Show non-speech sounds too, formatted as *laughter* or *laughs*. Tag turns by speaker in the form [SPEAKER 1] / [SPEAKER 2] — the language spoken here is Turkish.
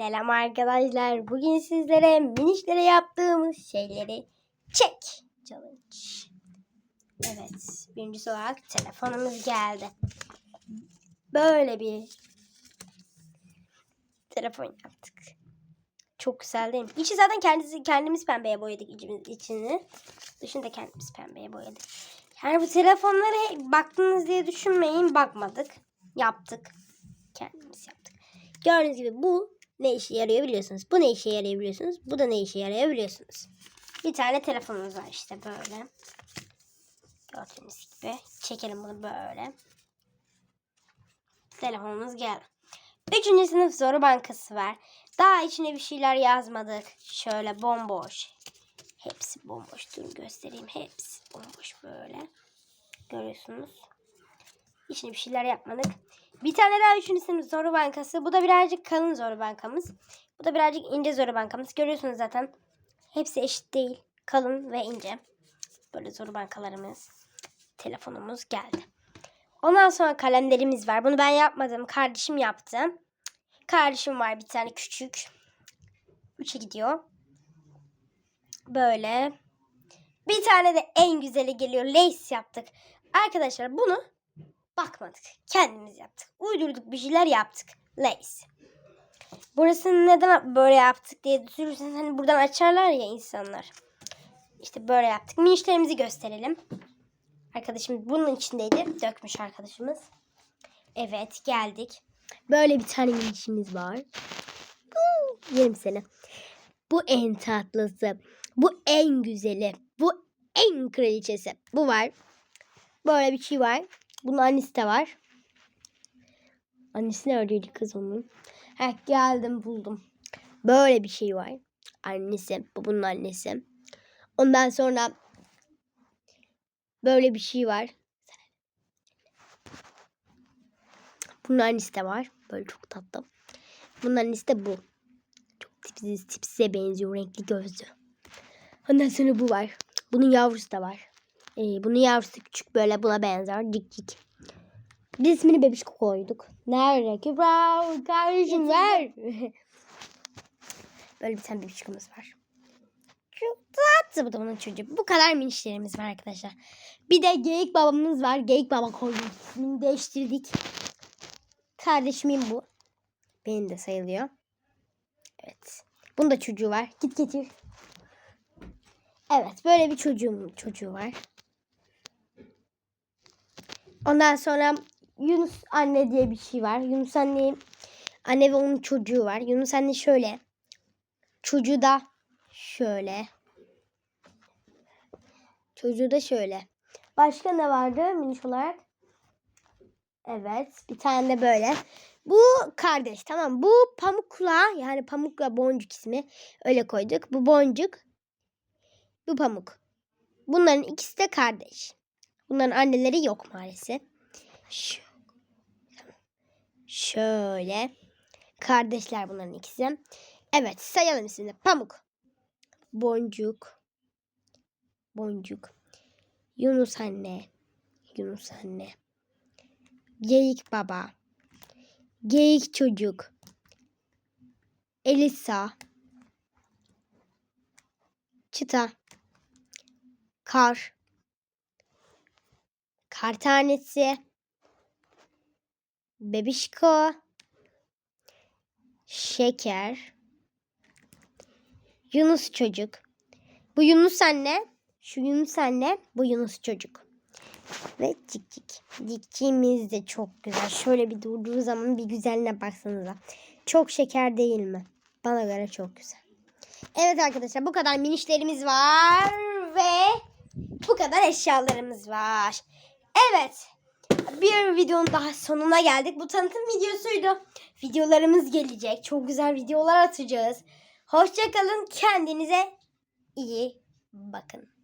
[SPEAKER 1] Selam arkadaşlar. Bugün sizlere minişlere yaptığımız şeyleri çek challenge. Evet. Birincisi olarak telefonumuz geldi. Böyle bir telefon yaptık. Çok güzel değil mi? İçi zaten kendisi, kendimiz pembeye boyadık içini. Dışını da kendimiz pembeye boyadık. Yani bu telefonlara baktınız diye düşünmeyin. Bakmadık. Yaptık. Kendimiz yaptık. Gördüğünüz gibi bu ne işe yarıyor biliyorsunuz. Bu ne işe yarıyor biliyorsunuz. Bu da ne işe yarıyor biliyorsunuz. Bir tane telefonumuz var işte böyle. Gördüğünüz gibi. Çekelim bunu böyle. Telefonumuz geldi. Üçüncü sınıf soru bankası var. Daha içine bir şeyler yazmadık. Şöyle bomboş. Hepsi bomboş. Durun göstereyim. Hepsi bomboş böyle. Görüyorsunuz. İçine bir şeyler yapmadık. Bir tane daha üçüncü sınıf soru bankası. Bu da birazcık kalın soru bankamız. Bu da birazcık ince soru bankamız. Görüyorsunuz zaten. Hepsi eşit değil. Kalın ve ince. Böyle soru bankalarımız. Telefonumuz geldi. Ondan sonra kalemlerimiz var. Bunu ben yapmadım. Kardeşim yaptı. Kardeşim var bir tane küçük. Üçe gidiyor. Böyle. Bir tane de en güzeli geliyor. Lace yaptık. Arkadaşlar bunu bakmadık. Kendimiz yaptık. Uydurduk bir şeyler yaptık. Lace. Burasını neden böyle yaptık diye düşünürseniz hani buradan açarlar ya insanlar. İşte böyle yaptık. Minişlerimizi gösterelim. Arkadaşımız bunun içindeydi. Dökmüş arkadaşımız. Evet geldik. Böyle bir tane minişimiz var. Yerim seni. Bu en tatlısı. Bu en güzeli. Bu en kraliçesi. Bu var. Böyle bir şey var. Bunun annesi de var. Annesi neredeydi kız onun? Heh geldim buldum. Böyle bir şey var. Annesi. Bu bunun annesi. Ondan sonra böyle bir şey var. Bunun annesi de var. Böyle çok tatlı. Bunun annesi de bu. Çok tipsiz, tipsize benziyor. Renkli gözlü. Ondan sonra bu var. Bunun yavrusu da var. Ee, bunun yavrusu küçük böyle buna benzer. Cik cik. Biz ismini bebişko koyduk. Nerede? Kübra kardeşim ver. *laughs* böyle bir tane bebişkomuz var. Çok tatlı bu da bunun çocuğu. Bu kadar minişlerimiz var arkadaşlar. Bir de geyik babamız var. Geyik baba koyduk. İsmini değiştirdik. Kardeşimin bu. Benim de sayılıyor. Evet. Bunun da çocuğu var. Git getir. Evet. Böyle bir çocuğum çocuğu var. Ondan sonra Yunus anne diye bir şey var. Yunus anne anne ve onun çocuğu var. Yunus anne şöyle. Çocuğu da şöyle. Çocuğu da şöyle. Başka ne vardı miniş olarak? Evet. Bir tane de böyle. Bu kardeş tamam. Bu pamukla yani pamukla boncuk ismi. Öyle koyduk. Bu boncuk. Bu pamuk. Bunların ikisi de kardeş. Bunların anneleri yok maalesef. Şöyle. Kardeşler bunların ikisi. Evet sayalım şimdi. Pamuk. Boncuk. Boncuk. Yunus anne. Yunus anne. Geyik baba. Geyik çocuk. Elisa. Çıta. Kar. Kar tanesi. Bebişko. Şeker. Yunus çocuk. Bu Yunus anne. Şu Yunus anne. Bu Yunus çocuk. Ve cik cik. Cikciğimiz de çok güzel. Şöyle bir durduğu zaman bir güzeline baksanıza. Çok şeker değil mi? Bana göre çok güzel. Evet arkadaşlar bu kadar minişlerimiz var ve bu kadar eşyalarımız var. Evet. Bir videonun daha sonuna geldik. Bu tanıtım videosuydu. Videolarımız gelecek. Çok güzel videolar atacağız. Hoşçakalın. Kendinize iyi bakın.